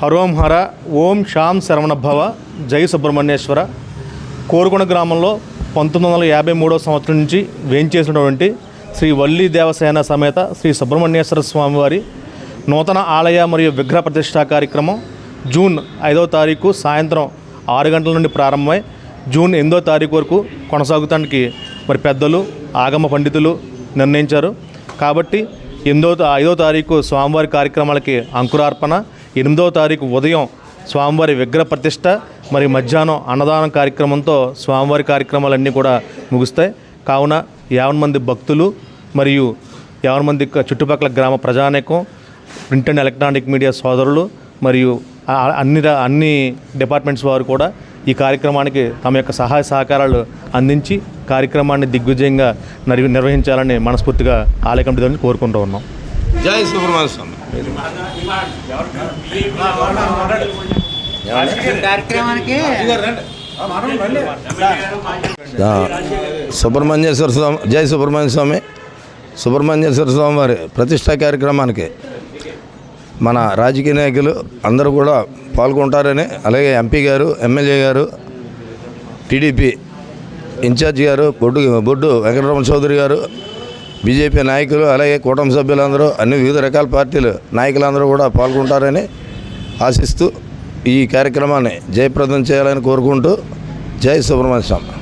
హరోం హర ఓం శాం శరవణభవ జై సుబ్రహ్మణ్యేశ్వర. కోరుకొండ గ్రామంలో పంతొమ్మిది వందల యాభై మూడో సంవత్సరం నుంచి వేంచేసినటువంటి శ్రీ వల్లి దేవసేన సమేత శ్రీ సుబ్రహ్మణ్యేశ్వర స్వామివారి నూతన ఆలయ మరియు విగ్రహ ప్రతిష్టా కార్యక్రమం జూన్ ఐదవ తారీఖు సాయంత్రం ఆరు గంటల నుండి ప్రారంభమై జూన్ ఎనిమిదో తారీఖు వరకు కొనసాగుతానికి మరి పెద్దలు ఆగమ పండితులు నిర్ణయించారు. కాబట్టి ఎనిమిదో ఐదో తారీఖు స్వామివారి కార్యక్రమాలకి అంకురార్పణ ఎనిమిదో తారీఖు ఉదయం స్వామివారి విగ్రహ ప్రతిష్ట మరి మధ్యాహ్నం అన్నదానం కార్యక్రమంతో స్వామివారి కార్యక్రమాలన్నీ కూడా ముగుస్తాయి. కావున యావన్ మంది భక్తులు మరియు యావన్ మంది చుట్టుపక్కల గ్రామ ప్రజానేకం ప్రింట్ అండ్ ఎలక్ట్రానిక్ మీడియా సోదరులు మరియు అన్ని అన్ని డిపార్ట్మెంట్స్ వారు కూడా ఈ కార్యక్రమానికి తమ యొక్క సహాయ సహకారాలు అందించి కార్యక్రమాన్ని దిగ్విజయంగా నిర్వహించాలని మనస్ఫూర్తిగా ఆలయ కమిటీ కోరుకుంటూ ఉన్నాం. జై సుబ్రహ్మణ్య స్వామి. కార్యక్రమానికి సుబ్రహ్మణ్యేశ్వర స్వామి జై సుబ్రహ్మణ్య స్వామి. సుబ్రహ్మణ్యేశ్వర స్వామి వారి ప్రతిష్టా కార్యక్రమానికి మన రాజకీయ నాయకులు అందరూ కూడా పాల్గొంటారని అలాగే ఎంపీ గారు ఎమ్మెల్యే గారు టీడీపీ ఇన్ఛార్జి గారు బొడ్డు బొడ్డు వెంకటరమణ చౌదరి గారు బీజేపీ నాయకులు అలాగే కూటమి సభ్యులందరూ అన్ని వివిధ రకాల పార్టీలు నాయకులందరూ కూడా పాల్గొంటారని ఆశిస్తూ ఈ కార్యక్రమాన్ని జయప్రదం చేయాలని కోరుకుంటూ జై సుబ్రహ్మణ్య. స్వామి